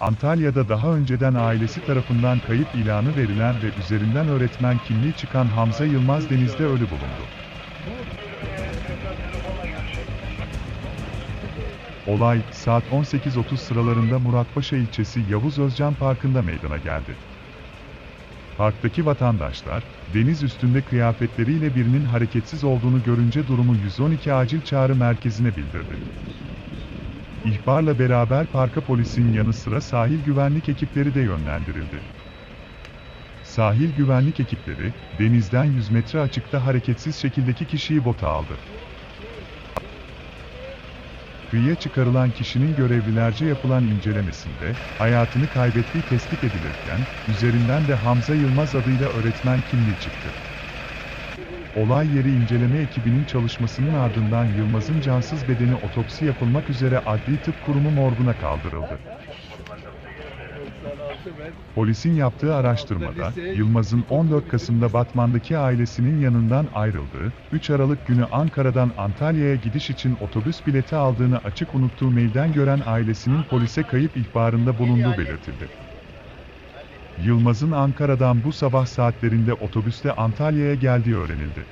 Antalya'da daha önceden ailesi tarafından kayıp ilanı verilen ve üzerinden öğretmen kimliği çıkan Hamza Yılmaz denizde ölü bulundu. Olay, saat 18.30 sıralarında Muratpaşa ilçesi Yavuz Özcan Parkı'nda meydana geldi. Parktaki vatandaşlar, deniz üstünde kıyafetleriyle birinin hareketsiz olduğunu görünce durumu 112 acil çağrı merkezine bildirdi. İhbarla beraber parka polisin yanı sıra sahil güvenlik ekipleri de yönlendirildi. Sahil güvenlik ekipleri, denizden 100 metre açıkta hareketsiz şekildeki kişiyi bota aldı. Kıyıya çıkarılan kişinin görevlilerce yapılan incelemesinde, hayatını kaybettiği tespit edilirken, üzerinden de Hamza Yılmaz adıyla öğretmen kimliği çıktı. Olay yeri inceleme ekibinin çalışmasının ardından Yılmaz'ın cansız bedeni otopsi yapılmak üzere Adli Tıp Kurumu morguna kaldırıldı. Polisin yaptığı araştırmada, Yılmaz'ın 14 Kasım'da Batman'daki ailesinin yanından ayrıldığı, 3 Aralık günü Ankara'dan Antalya'ya gidiş için otobüs bileti aldığını açık unuttuğu mailden gören ailesinin polise kayıp ihbarında bulunduğu belirtildi. Yılmaz'ın Ankara'dan bu sabah saatlerinde otobüste Antalya'ya geldiği öğrenildi.